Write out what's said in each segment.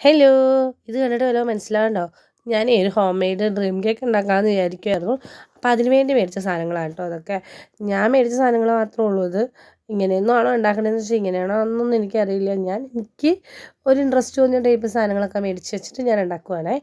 Hello ഇത് കണ്ടിട്ട് വല്ലതും മനസ്സിലാവണ്ടോ ഞാൻ ഒരു ഹോം മെയ്ഡ് ഡ്രീം കേക്ക് ഉണ്ടാക്കാമെന്ന് വിചാരിക്കുമായിരുന്നു അപ്പോൾ അതിന് വേണ്ടി മേടിച്ച സാധനങ്ങളാണ് കേട്ടോ അതൊക്കെ. ഞാൻ മേടിച്ച സാധനങ്ങൾ മാത്രമേ ഉള്ളൂ ഇത്. ഇങ്ങനെയൊന്നും ആണോ ഉണ്ടാക്കണതെന്ന് വെച്ചാൽ ഇങ്ങനെയാണോ എന്നൊന്നും എനിക്കറിയില്ല. ഞാൻ എനിക്ക് ഒരു ഇൻട്രസ്റ്റ് തോന്നിയ ടൈപ്പ് സാധനങ്ങളൊക്കെ മേടിച്ച് വെച്ചിട്ട് ഞാൻ ഉണ്ടാക്കുവാണേ.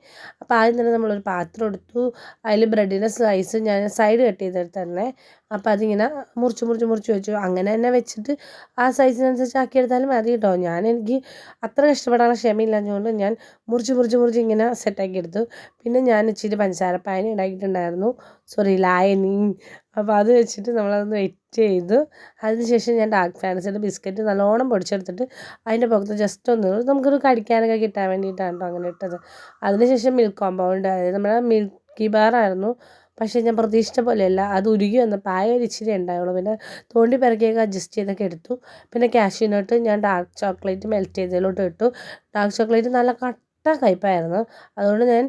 അപ്പോൾ ആദ്യം തന്നെ നമ്മളൊരു പാത്രം എടുത്തു. അതിൽ ബ്രെഡിന്റെ സ്ലൈസ് ഞാൻ സൈഡ് കട്ട് ചെയ്തെടുത്തന്നെ അപ്പോൾ അതിങ്ങനെ മുറിച്ച് മുറിച്ച് മുറിച്ച് വെച്ചു. അങ്ങനെ തന്നെ വെച്ചിട്ട് ആ സൈസിനനുസരിച്ച് ആക്കിയെടുത്താലും മതി കേട്ടോ ഞാൻ എനിക്ക് അത്ര കഷ്ടപ്പെടാനുള്ള ക്ഷമയില്ലാഞ്ഞുകൊണ്ട് ഞാൻ മുറിച്ച് മുറിച്ച് മുറിച്ച് ഇങ്ങനെ സെറ്റാക്കി എടുത്തു. പിന്നെ ഞാൻ ഇച്ചിരി പഞ്ചസാര പാനി ഉണ്ടാക്കിയിട്ടുണ്ടായിരുന്നു. സോറി ലായനിങ് അപ്പോൾ അത് വെച്ചിട്ട് നമ്മളതൊന്ന് വെറ്റ് ചെയ്തു അതിനുശേഷം ഞാൻ ഡാർക്ക് ഫാൻസിന്റെ ബിസ്ക്കറ്റ് നല്ലോണം പൊടിച്ചെടുത്തിട്ട് അതിന്റെ പുറത്ത് ജസ്റ്റ് ഒന്ന് നമുക്കൊരു കടിക്കാനൊക്കെ കിട്ടാൻ വേണ്ടിയിട്ടാണ് കേട്ടോ അങ്ങനെ ഇട്ടത്. അതിനുശേഷം മിൽക്ക് കോമ്പൗണ്ട് അതായത് നമ്മുടെ മിൽക്കി ബാറായിരുന്നു പക്ഷേ ഞാൻ പ്രതീക്ഷിച്ച പോലെയല്ല. അത് ഉരുകി വന്നപ്പോൾ ആയ ഒരു ഇച്ചിരി ഉണ്ടായുള്ളൂ. പിന്നെ തോണ്ടി പിറക്കിയൊക്കെ അഡ്ജസ്റ്റ് ചെയ്തൊക്കെ എടുത്തു. പിന്നെ കാഷ്യൂനട്ട് ഞാൻ ഡാർക്ക് ചോക്ലേറ്റ് മെൽറ്റ് ചെയ്തതിലോട്ട് ഇട്ടു. ഡാർക്ക് ചോക്ലേറ്റ് നല്ല കട്ട കയ്പ്പായിരുന്നു അതുകൊണ്ട് ഞാൻ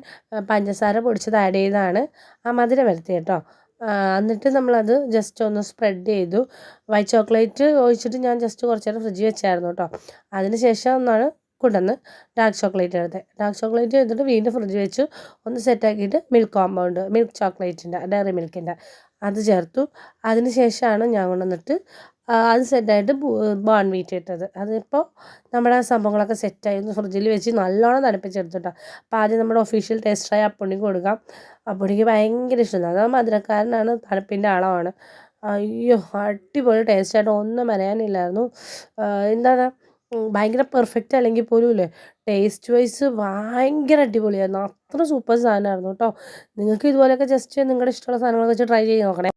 പഞ്ചസാര പൊടിച്ചത് ആഡ് ചെയ്താണ് ആ മധുരം വരുത്തി കേട്ടോ. എന്നിട്ട് നമ്മളത് ജസ്റ്റ് ഒന്ന് സ്പ്രെഡ് ചെയ്തു. വൈറ്റ് ചോക്ലേറ്റ് ഒഴിച്ചിട്ട് ഞാൻ ജസ്റ്റ് കുറച്ച് നേരം ഫ്രിഡ്ജിൽ വെച്ചായിരുന്നു കേട്ടോ അതിന് ശേഷം ഒന്നാണ് കൊണ്ടുവന്ന് ഡാർക്ക് ചോക്ലേറ്റ് എടുത്തത് ഡാർക്ക് ചോക്ലേറ്റ് എടുത്തിട്ട് വീണ്ടും ഫ്രിഡ്ജ് വെച്ചു ഒന്ന് സെറ്റാക്കിയിട്ട് മിൽക്ക് കോമ്പൗണ്ട് മിൽക്ക് ചോക്ലേറ്റിന്റെ ഡയറി മിൽക്കിന്റെ അത് ചേർത്തു. അതിന് ശേഷമാണ് ഞാൻ കൊണ്ടുവന്നിട്ട് അത് സെറ്റായിട്ട് ബോൺ വീറ്റ് ഇട്ടത്. അതിപ്പോൾ നമ്മുടെ സംഭവങ്ങളൊക്കെ ഒന്ന് ഫ്രിഡ്ജിൽ വെച്ച് നല്ലോണം തണുപ്പിച്ചെടുത്തിട്ടോ. അപ്പോൾ ആദ്യം നമ്മുടെ ഒഫീഷ്യൽ ടേസ്റ്ററായ അപ്പുണ്ണിക്ക് കൊടുക്കാം. അപ്പുണ്ണിക്ക് ഭയങ്കര ഇഷ്ടമാണ് അത് മധുരക്കാരനാണ് തണുപ്പിന്റെ ആളമാണ് അയ്യോ അടിപൊളി ടേസ്റ്റായിട്ട് ഒന്നും പറയാനില്ലായിരുന്നു എന്താണ്? ഭയങ്കര പെർഫെക്റ്റ് അല്ലെങ്കിൽ പോലും ഇല്ലേ ടേസ്റ്റ് വൈസ് ഭയങ്കര അടിപൊളിയായിരുന്നു. അത്ര സൂപ്പർ സാധനമായിരുന്നു കേട്ടോ നിങ്ങൾക്ക് ഇതുപോലെയൊക്കെ ജസ്റ്റ് നിങ്ങളുടെ ഇഷ്ടമുള്ള സാധനങ്ങളൊക്കെ വെച്ച് ട്രൈ ചെയ്ത് നോക്കണേ.